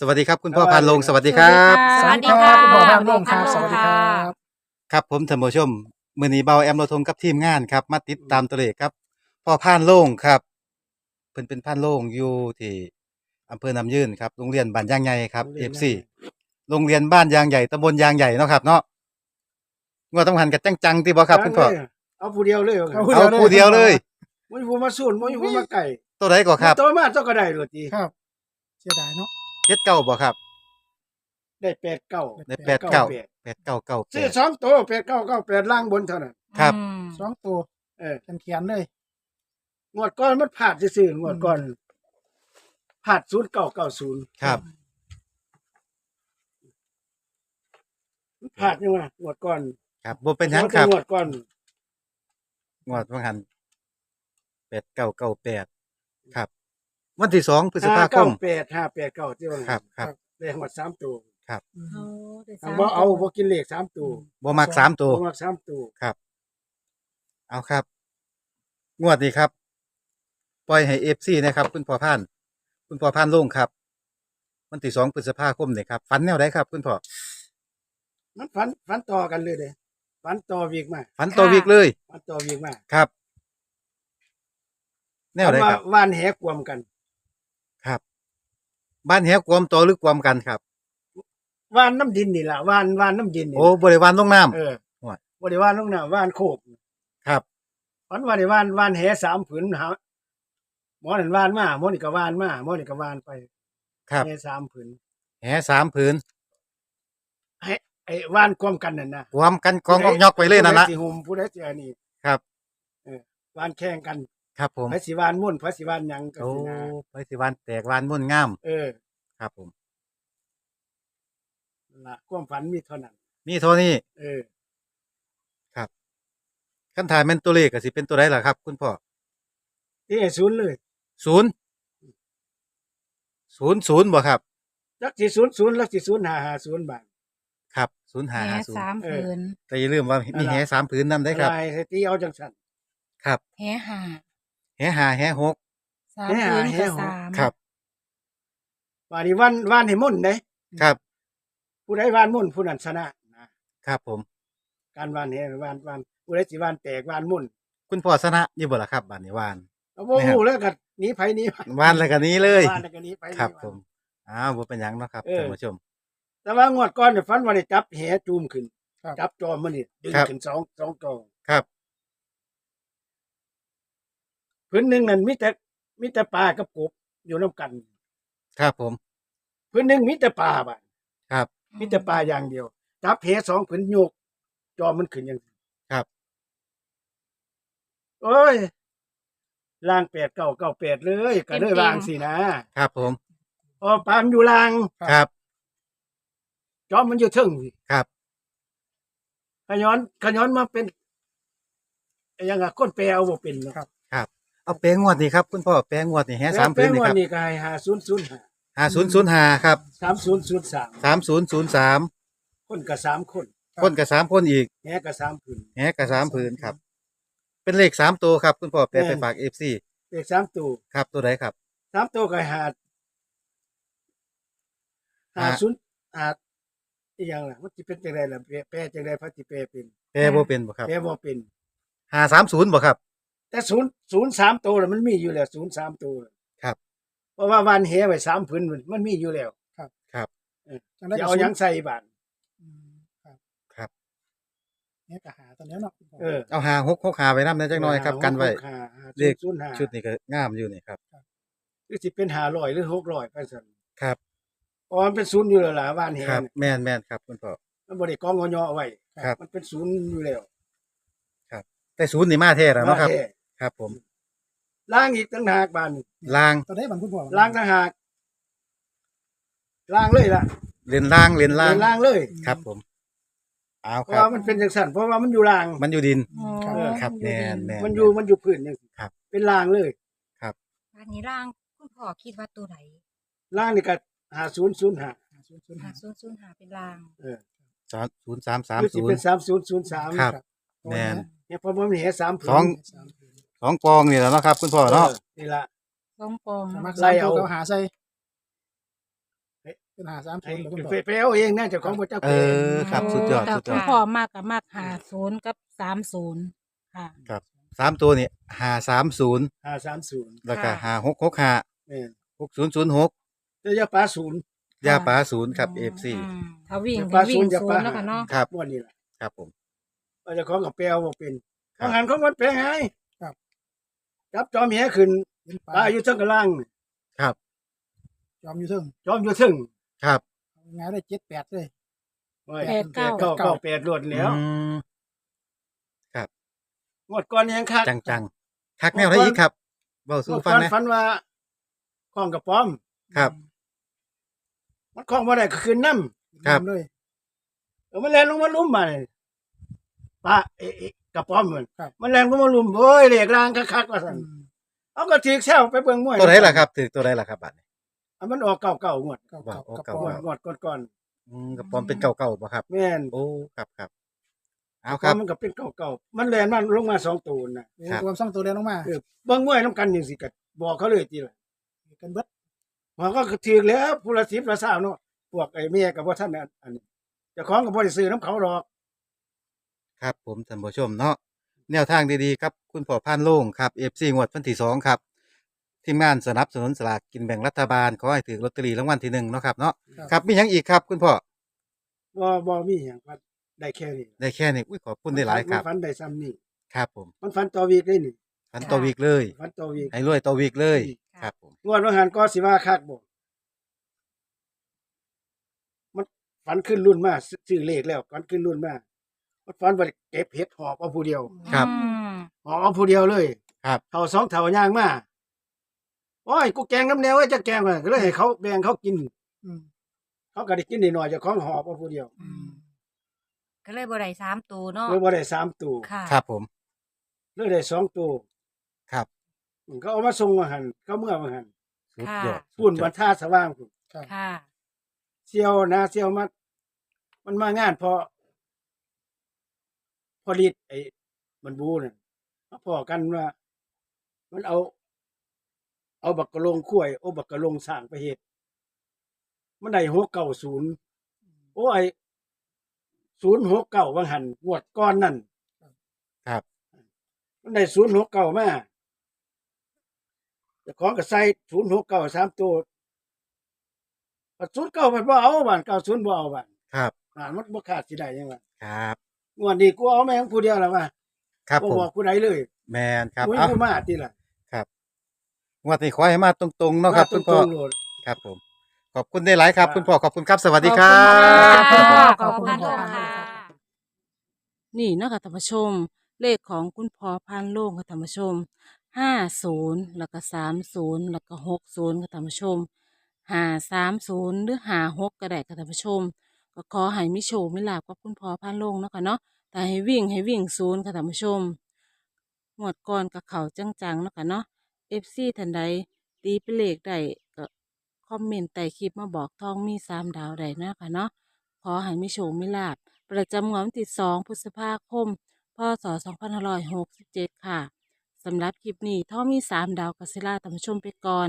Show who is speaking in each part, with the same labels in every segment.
Speaker 1: สวัสดีครับคุณพ่อพันลงสวัสดีครับ
Speaker 2: สวัสดี
Speaker 3: ค
Speaker 2: ค่ะ
Speaker 3: รับคุณพ่อพานลงครับ
Speaker 2: ส
Speaker 3: ส
Speaker 2: วั
Speaker 3: วั
Speaker 2: ส
Speaker 3: ส
Speaker 2: ดี
Speaker 3: ดี
Speaker 2: ค
Speaker 3: ค
Speaker 2: รั
Speaker 3: รับบ
Speaker 1: ครับผมธรรมชมมือนี้เบาแอมโรทงกับทีมงานครับ มาติดตามตัวเลขครับพ่อพานโล่งครับเพิ่นเป็นพานโล่งอยู่ที่อำเภอน้ำยืนครับโรงเรียนบ้านยางใหญ่ครับ
Speaker 3: โรงเรียน
Speaker 1: FC โรงเรียนบ้านยางใหญ่ตำบลยางใหญ่เนาะครับ เนาะงวดต้องหันกับจังๆที่บ่ครับคุณพ่อ
Speaker 3: เอาผู้เดียวเลย
Speaker 2: เอา
Speaker 3: เอา
Speaker 2: ผู้
Speaker 1: เอาผู้เดียวเลย
Speaker 3: ไม่ผู้มาสูนไม่ผู้มาไก่
Speaker 1: ตัวไหนก็ครับ
Speaker 3: ตัวมาเจ้าก็ได้เลยที
Speaker 2: ครับ เสียดายเนาะ
Speaker 1: เจ็ดเก้าบ่ครับ
Speaker 3: ได้แปดเก้า
Speaker 1: ได้แปดเก้า
Speaker 3: แปด
Speaker 1: แปดเก้าเก้าแป
Speaker 3: ซื้อ
Speaker 1: ด
Speaker 3: สองตัวแปดเก้าเก้าแปดล่างบนเท่านั้น
Speaker 1: ครับ
Speaker 2: อืม
Speaker 4: สองตัว
Speaker 3: เออ
Speaker 4: เขียนๆเลย
Speaker 3: งวดก้อนมันผ่านซื่อๆงวดก้อนผ่านศูนย์เก้าเก้าศูนย์
Speaker 1: ครับ
Speaker 3: ผ่านยังไงงวดก้อน
Speaker 1: ครับบ่เป็นหยังครับ
Speaker 3: งวดก้อน
Speaker 1: งวดต้องหันแปดเก้าเก้าแปดครับ วันที่สองพฤษ
Speaker 3: ห้า
Speaker 1: ภาค
Speaker 3: เก้ามแปดห้าแปดเก้าที่ว่า
Speaker 1: ครับครับ
Speaker 3: ได้งวดสามตัว
Speaker 2: เอาได้ส
Speaker 3: ทามงบ่เอาบ่กินเลขสามตัว
Speaker 1: บ่มักสามตัว
Speaker 3: บ่มักสามตัว
Speaker 1: ครับ เอาครับ งวดนี้ครับ ปล่อยให้เอฟซีนะครับ คุณพ่อพานคุณพ่อพานลงครับวันที่สองพฤษภาคมเนี่ยครับฝันแนวไหนครับ คุณพ่อ
Speaker 3: มันฝันฝันต่อกันเลยเด้ฝันต่อวีกมา
Speaker 1: ฝันตัววิกเลย
Speaker 3: ฝันต่อวีกมา
Speaker 1: ครับ แนวไหนครับ
Speaker 3: ว่านแหกวมกัน
Speaker 1: ครับ บ้านแหกวมต่อหรือกวมกันครับ
Speaker 3: ว่านน้ำดินนี่ล่ะว่านว่านน้ำดินนี่
Speaker 1: โอ้บริวารลงน้
Speaker 3: เออ
Speaker 1: โอ้ย
Speaker 3: บ่ได้ว่านลงน้ำว่านโคกำ
Speaker 1: ครับ
Speaker 3: ฝันว่าได้ว่านว่านแหสามผืนหาหมอนั่นว่านมาหมอนี่ก็ว่านมาหมอนี่ก็ว่านไป
Speaker 1: ครับ
Speaker 3: แหสามผืน
Speaker 1: แหสามผืน
Speaker 3: ให้ไอ้ว่านความกันนั่นนะ
Speaker 1: รวมกันกองออกยอกไปเลยนั่นละ
Speaker 3: ผู้ใดสิหุมผู้ใดสิอันนี้
Speaker 1: ครับ
Speaker 3: ว่านแข่งกัน
Speaker 1: ครับผม
Speaker 3: ไผสิว่านม่วนไผสิว่านหยังก็
Speaker 1: โอ้
Speaker 3: สินะ
Speaker 1: ไปสิวันแตกวานม่วนงาม
Speaker 3: เออ
Speaker 1: ครับผม
Speaker 3: ละความฝันมีเท่านั้น
Speaker 1: มีเท่านี้
Speaker 3: เออ
Speaker 1: ขั้นถ่ายแม่นตัวเลขก็สิเป็นตัวใดล่ะครับ คุณพ่อ
Speaker 3: ที่ให้ศูนย์เลย
Speaker 1: ศูนย์ศูนย์ศูนย์บ่ครับ
Speaker 3: จักสิศูนย์ศูนย์ลักสิศูนย์ห้าห้าศูนย์บาท
Speaker 1: ครับศูนย์หา
Speaker 2: แห
Speaker 1: หาศูน
Speaker 2: สา
Speaker 1: ย์
Speaker 2: มผืน
Speaker 1: แต่อย่าลืมว่ามีแหสามผืนนํได้ครับ
Speaker 3: อะไรให้ตีเอาจังซั่น
Speaker 1: ครับ
Speaker 2: แหหา
Speaker 1: แหหาแหหก
Speaker 2: สาม
Speaker 3: แหหา
Speaker 2: ผืน
Speaker 3: แห
Speaker 2: กับ
Speaker 3: หก
Speaker 2: สาม
Speaker 1: ครับ
Speaker 3: ว่านี่ว่านว่านให้ม่นเด้
Speaker 1: ครับ
Speaker 3: ผู้ใดว่านม่นผู้นั้นชนะนะครับ
Speaker 1: ผม
Speaker 3: การว่านแหว่านว่านผู้ใดสิว่านแตกว่านม่น
Speaker 1: คุณพ่อชนะอยู่บ่ล่ะครับบัดนี้วาน
Speaker 3: เอาบ่
Speaker 1: แม่น
Speaker 3: ฮู้แล้วก็หนีไผหนีไผ
Speaker 1: วานแล้วก็นี้เลย
Speaker 3: ว่านแล้วก็หนีไผหนี
Speaker 1: ครับ
Speaker 3: ไผ
Speaker 1: ผมอ้าวบ่เป็นหยังเนาะครับ
Speaker 3: เออ
Speaker 1: ท่านผู้ชม
Speaker 3: แต่ว่างวดก่อนเนี่ยฝันว่าได้จับแหจูมขึ้น
Speaker 4: ครับ
Speaker 3: จับจอมันนี่ดึง
Speaker 1: ครับ
Speaker 3: ขึ้นสองสองจอ
Speaker 1: ครับ
Speaker 3: พื้นหนึงนั่นมีแต่มีแต่ปลากับกบอยู่นํกัน
Speaker 1: ครับผม
Speaker 3: พื้นหนึงมีแต่ปลาบ่ะ
Speaker 1: ครับ
Speaker 3: มีแต่ปลาอย่างเดียวจับแหสองผืนโยก จอมันขึ้นอย่างนี้
Speaker 1: ครับ
Speaker 3: โอ้ยล่างแปดเก้าเก้าแปดเลยก็เลยล่างสินะครับ
Speaker 1: ผม
Speaker 3: พอปลามันอยู่ล่าง
Speaker 1: ครับ
Speaker 3: จอมันอยู่เทึ่งสิ
Speaker 1: ครับ
Speaker 3: ขย้อนขย้อนมาเป็นไอ้ยังไงก้นแปลเอาบ่เป็นเนาะ
Speaker 4: ครับ
Speaker 1: ครับ เอาแปลงงวดนี่ครับคุณพ่อแปลงงวดนี่แหสามผืนนี่
Speaker 3: แปลง
Speaker 1: ครับ
Speaker 3: วันนี้ก็ให้หาศูนย์ศูนย์ห้า
Speaker 1: ห้าศูนย์ศูนย์ห้าครับ
Speaker 3: สามศูนย์ศูนย์สาม
Speaker 1: สามศูนย์ศูนย์สาม
Speaker 3: คนกับสามคน
Speaker 1: คนกับสามคนอีก
Speaker 3: แหกับสามผืน
Speaker 1: แหกับสามผืนครับ เป็นเลขสามตัวครับ คุณพ่อแปลไป
Speaker 3: แม่น
Speaker 1: ฝากเอฟซี
Speaker 3: เด็กสามตัว
Speaker 1: ครับตัวไหนครับ
Speaker 3: สามตัวก็หาหา
Speaker 1: หา
Speaker 3: ศูนย์หาอีหยังล่ะมันสิเป็นจังไดล่ะแปลแปลจังไดพระสิแปลเป็น
Speaker 1: แปลบ่เป็นบ่ครับ
Speaker 3: แปลบ่เป็น
Speaker 1: ห้าสามศูนย์บ่ครับ
Speaker 3: แต่ศูนย์ศูนย์สามตัวน่ะมันมีอยู่แล้วศูนย์สามตัวน่ะ
Speaker 1: ครับ
Speaker 3: เพราะว่าวันแหไว้สามผืนมันมันมีอยู่แล้ว
Speaker 1: ครับ
Speaker 4: จังได้
Speaker 3: จะ
Speaker 4: กับ
Speaker 3: เอาหยังใส่บาท
Speaker 4: อืมครับ
Speaker 1: ครับ
Speaker 4: เนี่ยก็หาตัวเนี้ยเนาะ
Speaker 3: เออ
Speaker 1: เอาหาหกหกหาไว้น้ำนะจักหน่อยครับ กันไว้
Speaker 3: หาหา
Speaker 1: เลข
Speaker 3: ศูนย์ห้า
Speaker 1: ชุดนี้ก็งามอยู่นี่ครับ
Speaker 3: หรือสิเป็นห้าร้อยหรือหกร้อยไปสั่น
Speaker 1: ครับ
Speaker 3: เพราะมันเป็นศูนย์อยู่แล้วล่ะวันแห
Speaker 1: ครับ
Speaker 3: น่ะ
Speaker 1: แม่นแม่นครับคุณพ่อ
Speaker 3: มันบ่ได้กองงอยอไว้
Speaker 1: ครับ
Speaker 3: มันเป็นศูนย์อยู่แล้ว
Speaker 1: แต่ศูนย์นี่มาแท้แล้วเนาะครับ
Speaker 3: ว่าแท้
Speaker 1: ครับผม
Speaker 3: ล้างอีกตั้งหากบาน
Speaker 1: ล่าง
Speaker 4: ตัวได้บางคุณพ่อ
Speaker 3: ล้างตั้งหากล้างเลยล่ะ
Speaker 1: เรียนล่างเรียนล่าง
Speaker 3: เป็นล้างเลย
Speaker 1: ครับ ผมเอา
Speaker 3: เพ
Speaker 1: ค
Speaker 3: ราะ
Speaker 1: รับ
Speaker 3: ว่ามันเป็นจังซั่นเพราะว่ามันอยู่ล่าง
Speaker 1: มันอยู่ดิน
Speaker 2: อ๋อ
Speaker 3: เออ
Speaker 1: ครับแม่นแม่
Speaker 3: มันอยู่มันอยู่พื้นจังซี่
Speaker 1: ครับ
Speaker 3: เป็นล่างเลย
Speaker 2: อันนี้ร่างคุณพ่อคิดว่าตัวไหน
Speaker 3: ล่างนี่ก็หาศูนย์ศูนย์หา
Speaker 4: หาศูนย์ศูนย์
Speaker 2: หา
Speaker 4: ห้า
Speaker 2: ศูนย์ศูนย์หาเป็นราง
Speaker 3: เออ
Speaker 1: สามศูนย์สามสาม
Speaker 3: หรือสิ
Speaker 1: ศูน
Speaker 3: เป็น
Speaker 1: ย์
Speaker 3: สามศูนย์ศูนย์สาม
Speaker 1: ครับ แม่น
Speaker 3: เนี่ยเพราะมันเห็นสามผืน
Speaker 1: สอง
Speaker 4: สามผืน
Speaker 1: สองปองนี่แหล้วเนาะครับ คุณพ่อเนาะ
Speaker 3: ออนี่ละ
Speaker 2: สองปอง
Speaker 4: สามารถ
Speaker 3: ไล่
Speaker 4: ใส่
Speaker 3: เอา
Speaker 4: เอาหาใส่เป็นหาสาม
Speaker 3: ไอ้
Speaker 4: ศูนย์บอกคุณพ่อ
Speaker 3: ไปไปเอาเองนะเจ้าของบ่เจ้า
Speaker 1: เอ
Speaker 3: เป็น
Speaker 1: อครับสุดยอด
Speaker 2: แต่
Speaker 1: สุดย
Speaker 2: คุ
Speaker 1: อ
Speaker 2: ณ
Speaker 1: ด
Speaker 2: พ่อมากกับมากหาศูนย์กับสามศูนย์ค่ะ
Speaker 1: ครับสามตัวนี่ห้าสามศูนย์
Speaker 3: ห้าสามศูนย์
Speaker 1: แล้วก็
Speaker 2: ค่ะ
Speaker 1: ห้าหกหกห้า
Speaker 3: แม่น
Speaker 1: หกศูนย์ศูนย์หก
Speaker 3: แต่อยาปลาศูนย์
Speaker 1: ยาปลาศูนย์ครับเอฟซี
Speaker 2: อืมถ้าวิ่ง
Speaker 3: อย่า
Speaker 2: ก็
Speaker 3: ปลา
Speaker 2: วิ่
Speaker 3: ศู
Speaker 2: ง
Speaker 3: นย์อย่า
Speaker 2: ศู
Speaker 3: ปลา
Speaker 2: นย์แล้วกันเนาะ
Speaker 1: ครับ
Speaker 3: ม้วนนี่แหละ
Speaker 1: ครับผม
Speaker 3: ว่าเจ้าของกับแปลบ่เป็น
Speaker 1: ครับ
Speaker 3: อาหารของมันแปลงไง จับจอมแหขึ้น
Speaker 4: เห็นป
Speaker 3: ปลา
Speaker 4: ลา
Speaker 3: อยู่เทั้งกระล่าง
Speaker 1: ครับ
Speaker 4: จอมอยู่เทิง
Speaker 3: จอมอยู่เทั้ง
Speaker 1: ครับ
Speaker 4: งานได้เจ็ดแปดเลย
Speaker 3: โอ้ย
Speaker 2: แปดเก้า
Speaker 3: เก้าเก้าแปดรวดแล้ว
Speaker 1: อืม
Speaker 3: งวดก่อนยังคัก
Speaker 1: จังจังๆคักแนวไหนอีกครับเบา
Speaker 3: ง
Speaker 1: สู้
Speaker 3: วด
Speaker 1: ฟั
Speaker 3: ก่
Speaker 1: ง
Speaker 3: อน
Speaker 1: นะ
Speaker 3: ฝันว่าข้องกับป้อม
Speaker 1: ครับ
Speaker 3: มันข้องบ่ได้ก็คืนน้ำ
Speaker 1: ครับ
Speaker 4: เลย
Speaker 3: เออมันแล่นลงมาลุ่มมาเลยปลาเอ๊ะเอ๊ะกับป้อมมัน
Speaker 4: ครับ
Speaker 3: มันแล่นลงมาลุ่มโอ้ยเหล็กรางคักๆว่าซั่น
Speaker 4: อืม
Speaker 3: เอาก็ถีกแซวไปเบิ่งมวย
Speaker 1: ตัวไหนล่ะครับถือตัวไหนล่ะครับบัตร
Speaker 3: อันมันออกเก่าๆงวด
Speaker 4: เก้า
Speaker 1: ว่า
Speaker 4: เก้า
Speaker 1: โอ้
Speaker 4: กับ
Speaker 1: เก้า
Speaker 4: ป
Speaker 3: ง
Speaker 4: อ
Speaker 3: วด
Speaker 4: ม
Speaker 3: งวดก่อน
Speaker 1: อืมกับปอมเป็นเก่าๆบ่ครับ
Speaker 3: ๆแม่น
Speaker 1: โอ้ครับครับเอา
Speaker 3: ค
Speaker 1: ค
Speaker 3: รั
Speaker 1: รั
Speaker 3: บบมันก็เป็นเก่าๆมันแล่นมาลงมาสองตัวน่ะ
Speaker 1: ครับ
Speaker 4: รวมสองตัวเรียนลงมา
Speaker 3: เออเบิ่งมวยนํกันจังซี่ก็บอกเขาเลยติล่ะ
Speaker 4: กันเบิด
Speaker 3: มันก็ถือแล้วผู้ละ10ละ20เนาะพวกไอ้เมียก็บ่ทันอันอันนี้เจ้าของก็บ่ได้ซื้อนํเขาหรอก
Speaker 1: ครับผมท่านผู้ชมเนาะแนวทางดีๆครับคุณพ่อพานโล่งครับเอฟซีงวดวันที่สองครับทีมงานสนับสนุนสลากกินแบ่งรัฐบาลขอให้ถือลอตเตอรี่รางวัลที่หนึ่งเนาะครับเนาะครับมีหยังอีกครับคุณพ่อ
Speaker 3: บ่บ่มีหยังว่าได้แค่นี้
Speaker 1: ได้แค่นี้อุ้ยขอบคุณได้หลายครับ
Speaker 3: มันฝันได้ซ้ำนี่
Speaker 1: ครับผม
Speaker 3: มันฝันต่อวีกได้นี่
Speaker 1: ฟันต่อวีกเลย
Speaker 3: ฝันต่อวีก
Speaker 1: ให้รวยต่อวีกเลย
Speaker 2: ค่ะ
Speaker 1: ครับผม
Speaker 3: งวดว่าหันก็สิว่าคักบ่มันฝันขึ้นรุ่นมาซื้อเลขแล้วฝันขึ้นรุ่นมา มันฝันว่าเก็บเห็ดหอบเอาผู้เดียว
Speaker 1: ครับ
Speaker 2: อืม
Speaker 3: หอบเอาผู้เดียวเลย
Speaker 1: ครับ
Speaker 3: เท่าสองเท่าย่างมาโอ้ยกูแกงน้ำแนวไว้จะแกงว่าก็เลยให้เขาแบ่งเขากิน
Speaker 4: อืม
Speaker 3: เขาก็ได้กินนิดหน่อยเจะของหอบเอาผู้เดียว
Speaker 2: อืมก็เลยบ่ได้สามตัวเนาะ
Speaker 3: เลยบ่ได้สามตัว
Speaker 2: ค่ะ
Speaker 1: ครับผม
Speaker 3: เลยได้สองตัว
Speaker 1: ครับ
Speaker 3: เขาเอามาส่งมาหันเขาเมื่อมาหัน
Speaker 1: สุดยอด
Speaker 3: ปุ่น
Speaker 1: สุดย
Speaker 3: บร
Speaker 1: อด
Speaker 3: รท่าสว่างพุ่น
Speaker 4: ครับ
Speaker 2: ค่ะ
Speaker 3: เซียวนะเซียวมามันมางานพอพ อลิดไอ้มันบูน่ะมาพอกันว่า มันเอา เอาบักกะโลงคุ้วยโอ้บักกะโลงสร้างไปเฮ็ดมันได้หกเก้าศูนย์โอ้ไอ้ศูนย์หกเก้าวังหันงวดก้อนนั่น
Speaker 1: ครับ
Speaker 3: มันได้ศูนย์หกเก้ามาเจะของกับใส่ศูนย์หกเก้าสามตัวศูนย์เก้ามันบ่เอาบ้านเก้าศูนย์บ่เอาบ้าน
Speaker 1: ครับ
Speaker 3: อ่ามันบ่ขาดสิได้ยังไง
Speaker 1: ครับ
Speaker 3: งวดนี้กูเอาแม่งผู้เดียวแล้วว่า
Speaker 1: ครับ
Speaker 3: บ่
Speaker 1: ผม
Speaker 3: บอกผู้ใดเลย
Speaker 1: แมนครับ
Speaker 3: กู
Speaker 1: เอา
Speaker 3: กูมาติล่ะ
Speaker 1: งวดนี้ขอให้มาตรงๆเนาะครับคุณพ่อ
Speaker 3: มาตงๆโลด
Speaker 1: ครับผมขอบคุณได้หลายครับ
Speaker 3: ครับ
Speaker 1: คุณพ่อขอบคุณครับสวัสดีครั
Speaker 2: ขอบคุณ
Speaker 1: บ
Speaker 2: ค่ะ
Speaker 4: ขอบคุณ
Speaker 2: ขอบคุณ
Speaker 4: ค่ะ
Speaker 2: ค่ะ
Speaker 5: นี่เนาะคะท่านผู้ชม เลขของคุณพ่อพันโล่งค่ะท่านผู้ชมห้าศูนย์แล้วก็สามศูนย์แล้วก็หกศูนย์ค่ะท่านผู้ชมห้าสามศูนย์หรือห้าหกก็ได้ค่ะท่านผู้ชม ก็ขอให้มิโชคมิลาบกับคุณพ่อพันโล่งเนาะค่ะเนาะแต่ให้วิ่งให้วิ่งศูนย์ค่ะท่านผู้ชมหมวดก่อนกับเขาจังๆเนาะค่ะเนาะเอฟซีทันใดตีเป็นเลขได้ก็คอมเมนต์ใต้คลิปมาบอกทองมีสามดาวได้เนาะค่ะเนาะขอให้มิโชคมิลาบประจำงวดวันที่สองพฤษภาคมพศ2567 ค่ะ สำหรับคลิปนี้ท่อมีสามดาวกัสซิล่าท่านผู้ชมไปก่อน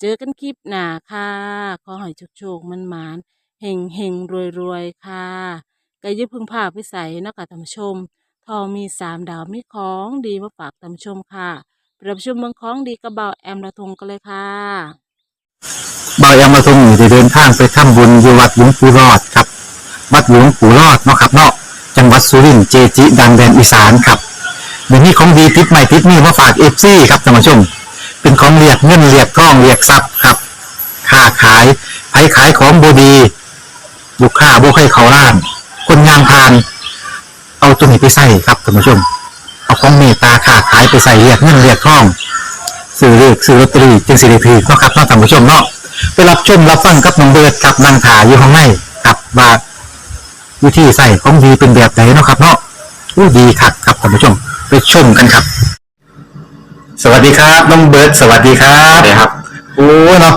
Speaker 5: เจอกันคลิปหน้าค่ะ ขอให้โชคๆมันมานๆ เฮงเฮงรวยรวยค่ะก็อยึดพึ่งพาไปใส่นาะคะท่านผู้ชม ทอมีสามดาวมีของดีมาฝากท่านผู้ชมค่ะปรับชมเมืองของดีกระเบาแอมระทงกันเลยค่ะเบา
Speaker 6: ยามาทงอยู่เดินทางไปทำบุญอยู่วัดหลวงปู่รอดครับ วัดหลวงปู่รอดเนาะครับเนาะจังหวัดสุรินทร์เจจิดังแดนอีสานครับเดี๋ยวนี้ของดีติดใหม่ติดนี่มาฝากเอฟซีครับท่านผู้ชม เป็นของเรียกเงินเรียกทองเรียกทรัพย์ครับค้าขายไผขายของบดี ลูกค้าบ่ให้เขาล้านคนงานพาน เอาตัวนี้ไปใส่ครับท่านผู้ชม เอาของเมตตาค้าขายไปใส่เรียกเงินเรียกทองซื้อเลือกซื้อลอตเตอรี่จึงสิริพีเนาะครับเนาะท่านผู้ชมเนาะไปรับชมรับฟังกับน้องเบิร์ดกับนางถาอยู่ข้างในกับว่าวิธีใส่ของดีเป็นแบบไหนเนาะครับเนาะอู้ดีคักครับท่านผู้ชม ไปชมกันครับ สวัสดีครับน้องเบิร์ดสวัสดีครับสวัสดีครับโอ้เนาะ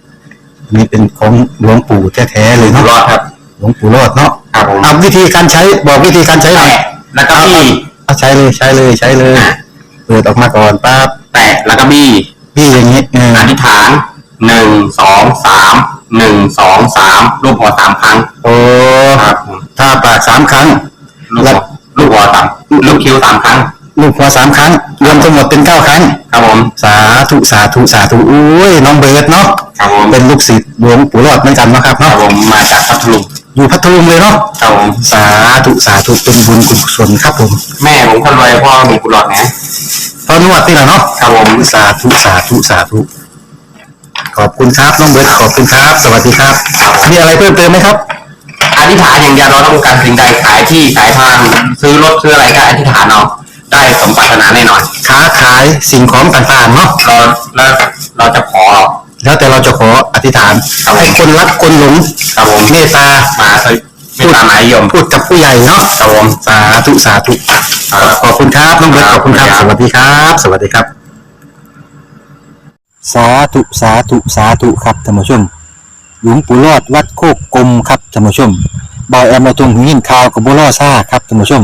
Speaker 6: นนี้เป็นของหลวงปู่แท้ๆเลย
Speaker 7: อยู่
Speaker 6: เนาะ
Speaker 7: รอดครับ
Speaker 6: หลวงปู่รอดเนาะ
Speaker 7: ครับผม
Speaker 6: เอาวิธีการใช้บอกวิธีการใช้หน่อย
Speaker 7: แตะแล้วก็บี้
Speaker 6: เอาใช้เลยใช้เลยใช้เลยเปิดออกมาก่อนปั๊บ
Speaker 7: แตะแล้วก็บี้
Speaker 6: พี่อย่างนี้เออ
Speaker 7: อธิษฐานหนึ่งสองสามหนึ่งสองสามรูปหัวสามครั้ง
Speaker 6: โอ้
Speaker 7: ครับผม
Speaker 6: ถ้าปากสามครั้ง
Speaker 7: ลูกหัวลูกหัวสามลูกคิ้วสามครั้ง
Speaker 6: ลูกหัวสามครั้ง รวมทั้งหมดเป็นเก้าครั้ง
Speaker 7: ครับผม
Speaker 6: สาธุสาธุสาธุอุ้ยน้องเบิร์ดเนาะ
Speaker 7: ครับผม
Speaker 6: เป็นลูกศิษย์หลวงปู่รอดเหมือนกันเนาะครับ
Speaker 7: ครับ
Speaker 6: เนาะ
Speaker 7: ผมมาจากพัทลุง
Speaker 6: อยู่พัทลุงเลยเนาะ
Speaker 7: ครับผม
Speaker 6: สาธุสาธุเป็นบุญกุศลครับผม
Speaker 7: แม่ผมคนรวยพ่อมีกุหลาบนะ
Speaker 6: ตอนนวดนี่แหละเนาะ
Speaker 7: ครับผม
Speaker 6: สาธุสาธุสาธุขอบคุณครับน้องเบิร์ดขอบคุณครับ สวัสดีครับมีอะไรเพิ่มเติมไหมครับ
Speaker 7: อธิษฐานอย่างเดียวเราต้องการสิ่งใดขายที่ขายทางซื้อรถซื้ออะไรก็อธิษฐานเอา ได้สมปรารถนาแน่นอน
Speaker 6: ค้าขายสิ่งของต่างๆเนาะ
Speaker 7: เราแล้วเราจะขอ
Speaker 6: แล้วแต่เราจะขออธิษฐานให้คนรักคนหลง
Speaker 7: ครับผม
Speaker 6: เมตตา
Speaker 7: มาคือไม่ตามหมายยม
Speaker 6: พูดกับผู้ใหญ่เนาะ
Speaker 7: ครับผม
Speaker 6: สาธุสาธุ
Speaker 7: ครับ
Speaker 6: ขอบคุณครับน้องเบิร์ตขอบคุณครับสวัสดีครับ สวัสดีครับ สาธุ สาธุ สาธุ ครับท่านผู้ชม หลวงปู่รอดวัดโคกกลมครับท่านผู้ชมบอยแอมมาตรงหินข่าวกับบัวล่อซ่าครับท่านผู้ชม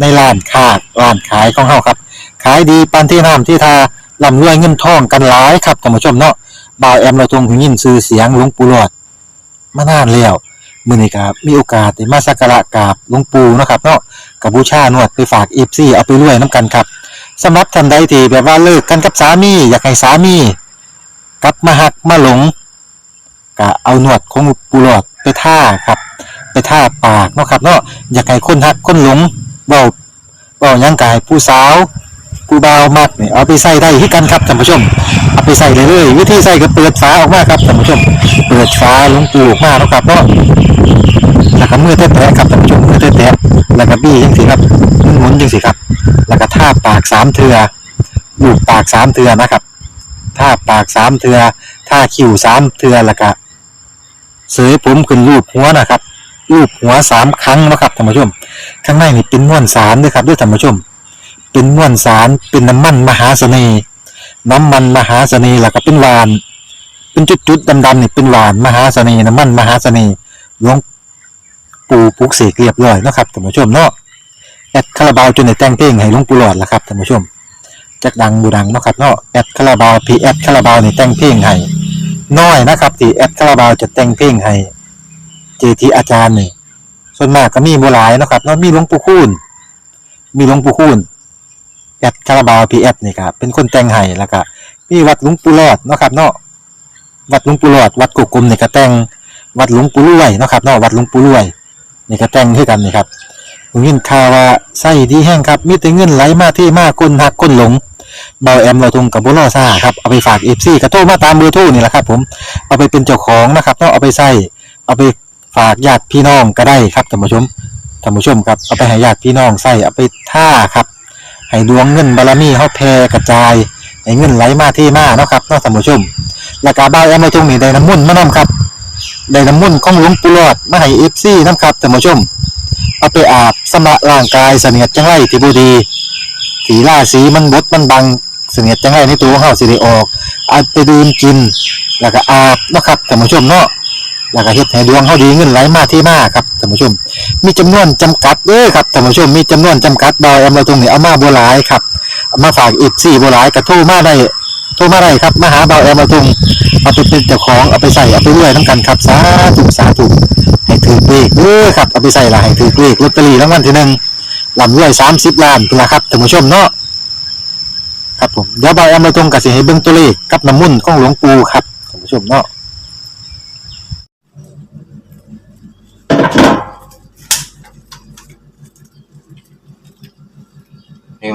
Speaker 6: ในร้านค้าร้านขายของเฮาครับ ขายดีปานที่น้ำที่ทาร่ำรวยเงินทองกันหลายครับท่านผู้ชมเนาะบ่าวแอมเราทรงหูยินชื่อเสียงหลวงปู่หลอดมานานแล้วมื้อนี้ครับมีโอกาสได้มาสักการะกราบหลวงปู่เนาะครับเนาะกับบูชานวดไปฝาก FC เอาไปรวยน้ำกันครับสำหรับท่านใดที่แบบว่าเลิกกันกับสามี อยากให้สามีกลับมาหักมาหลงก็เอาหนวดของปูหลอดไปท่าครับ ไปท่าปากเนาะครับเนาะอยากให้คนหักคนหลง เบาเบาหยังกายผู้สาวผู้บ่าวมักนี่เอาไปใส่ได้ที่กันครับท่านผู้ชม เอาไปใส่เลยเลยวิธีใส่ก็เปิดฝาออกมาครับท่านผู้ชม เปิดฝาลงปูออกมาเนาะครับเนาะแล้วก็มือแตะๆครับท่านผู้ชมมือแตะๆแล้วก็บี้จังสิครับหมุนๆจังสิครับ แล้วก็ท่าปากสามเทือลูบปากสามเทือนะครับท่าปากสามเทือท่าคิ้วสามเทือแล้วก็เสยผมขึ้นรูปหัวนะครับรูปหัวสามครั้งนะครับท่านผู้ชม ข้างในนี่เป็นม้วนสารด้วยครับด้วยท่านผู้ชม เป็นม้วนสารเป็นน้ำมันมหาเสน่ห์น้ำมันมหาเสน่ห์แล้วก็เป็นหวาน เป็นจุดๆดำๆนี่เป็นหวานมหาเสน่ห์น้ำมันมหาเสน่ห์หลวงปู่ปุกเสกเรียบร้อยนะครับท่านผู้ชมเนาะแอดคาราบาวจนในแต่งเพลงให้หลวงปู่หลอดละครับท่านผู้ชมจักดังบูดังนาะครับเนาะแอดคาราบาวพีแอดคาราบาวนี่แต่งเพลงให้น้อยนะครับที่แอดคาราบาวจะแต่งเพลงให้เจทีอาจารย์นี่ ส่วนมากก็มีบ่หลายเนาะครับเนาะมีหลวงปู่คูณมีหลวงปู่คูณแอดคาราบาวพีแอดนี่ครับเป็นคนแต่งให้แล้วก็มีวัดหลวงปู่รอดเนาะครับเนาะวัดหลวงปู่รอด วัดกุกกลมนี่ก็แต่งวัดหลวงปู่รวยเนาะครับเนาะวัดหลวงปู่รวยนี่ก็แต่งคือกันนี่ครับผมยินข่าวว่าไส้ดีแห้งครับมีแต่เงินไหลมาที่มากคนหักคนหลงเบาแอมเราทงกับบุรอซ่าครับเอาไปฝากเอฟซีกระโทรมาตามเบอร์โทรนี่แหละครับผมเอาไปเป็นเจ้าของนะครับต้องเอาไปใส่เอาไป ฝากญาติพี่น้องก็ได้ครับท่านผู้ชมท่านผู้ชมครับเอาไปให้ญาติพี่น้องใส่เอาไปท่าครับให้ดวงเงินบารมีเฮาแผ่กระจายให้เงินไหลมาที่มาเนาะครับเนาะท่านผู้ชมแล้วก็เบาแอมเราทงนี่ได้น้ำมุ่นมานํครับได้น้ำมุ่นของหลวงปู่หลอดมาให้เอฟซีนํครับท่านผู้ชม เอาไปอาบสำระร่างกายเสนียดจังไรที่บูดีสีล่าสีมันบดมันบังเสนียดจังไรในตัวของเฮาสิได้ออกเอาไปดื่มกิน แล้วก็อาบเนาะครับท่านผู้ชมเนาะ แล้วก็เฮ็ดให้ดวงเฮาดีเงินไหลมาที่มาครับท่านผู้ชม มีจำนวนจำกัดเด้อครับท่านผู้ชมมีจำนวนจำกัดดอยเอามาตรงนี้เอามาบ่หลายครับเอามาฝากอีก4บ่หลายก็โทรมาได้โทรมาได้ครับมาหาเบาแอมมาตรงเอาไปเป็นเจ้าของเอาไปใส่เอาไปรวยนํกันครับสาธุสาธุให้ถือเลขเด้อครับเอาไปใส่ละให้ถือเลขลอตเตอรี่รางวัลที่หนึ่งลำรวยสามสิบล้านเป็นละครับท่านผู้ชมเนาะครับผมเดี๋ยวบอยเอามาตรงกับสิให้เบิ่งตัวเลขกับน้ำมุ่นของหลวงปู่ครับท่านผู้ชมเนาะ
Speaker 7: นี่หลวง